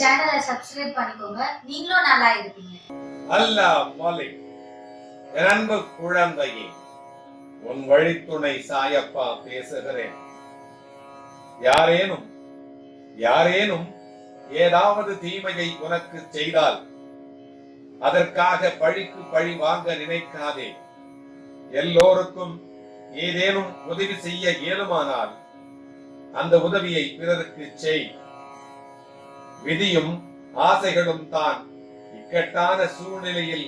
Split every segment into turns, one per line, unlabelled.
சேனலை சப்ஸ்கிரைப் பண்ணிக்கோங்க. நீங்களும் நல்லா இருப்பீங்க.
அல்லாஹ் மாலிக் அன்பு குழந்தையே உன் வழித்துணை சாயப்பா பேசுகிறேன். யாரேனும் யாரேனும் ஏதாவது தீமையை உனக்கு செய்தால் அதற்காக பழிக்கு பழி வாங்க நினைக்காதே. எல்லோருக்கும் ஏதேனும் உதவி செய்ய இயலுமானால் அந்த உதவியை பிறருக்கு செய். விதியும் ஆசைகளும் தான். இக்கட்டான சூழ்நிலையில்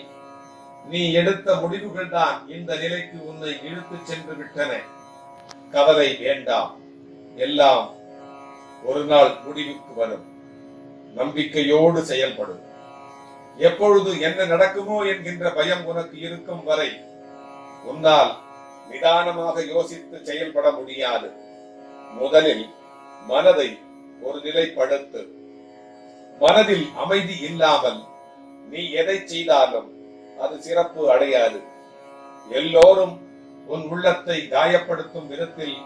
நீ எடுத்த முடிவுகள் தான் இந்த நிலைக்கு உன்னை இழுத்துச் சென்று விட்டன. கவலை வேண்டாம். எல்லாம் ஒரு நாள் முடிவுக்கு வரும். நம்பிக்கையோடு செயல்படும். எப்பொழுது என்ன நடக்குமோ என்கின்ற பயம் உனக்கு இருக்கும் வரை உன்னால் நிதானமாக யோசித்து செயல்பட முடியாது. முதலில் மனதை ஒரு நிலைப்படுத்து. மனதில் அமைதி இல்லாமல் நீ எதை செய்தாலும் அது சிறப்பு அடையாது. எல்லோரும் உன் உள்ளத்தை காயப்படுத்தும் விதத்தில்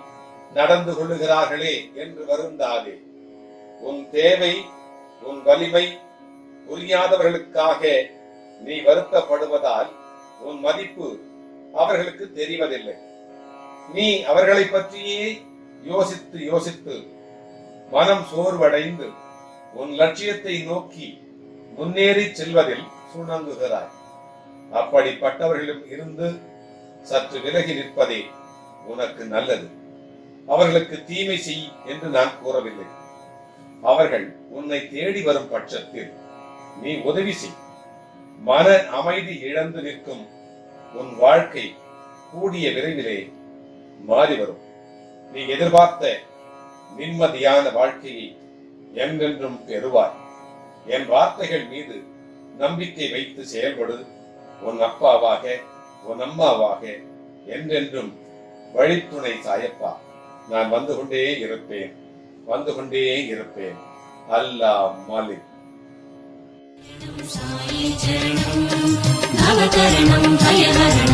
நடந்து கொள்ளுகிறார்களே என்று வருந்தாதே. உன் தேவை உன் வலிமை புரியாதவர்களுக்காக நீ வருத்தப்படுவதால் உன் மதிப்பு அவர்களுக்கு தெரிவதில்லை. நீ அவர்களை பற்றியே யோசித்து யோசித்து மனம் சோர்வடைந்து உன் லட்சியத்தை நோக்கி முன்னேறி செல்வதில் சுணங்குகிறாய். அப்படிப்பட்டவர்களும் இருந்து சற்று விலகி நிற்பதே உனக்கு நல்லது. அவர்களுக்கு தீமை செய் என்று நான் கூறவில்லை. அவர்கள் உன்னை தேடி வரும் பட்சத்தில் நீ உதவி செய். மன அமைதி இழந்து நிற்கும் உன் வாழ்க்கை கூடிய விரைவிலே மாறி வரும் நீ எதிர்பார்த்த நிம்மதியான வாழ்க்கையை என்றென்றும் பெறுவாய். என் வார்த்தைகள் மீது நம்பிக்கை வைத்து செயல்படு. உன் அப்பாவாக உன் அம்மாவாக என்றென்றும் வழித்துணை சாயப்பா. நான் வந்து கொண்டே இருப்பேன். வந்து கொண்டே இருப்பேன். அல்லா மாலிக்.
சாயி சரணம் நவகரணம் பயகரணம்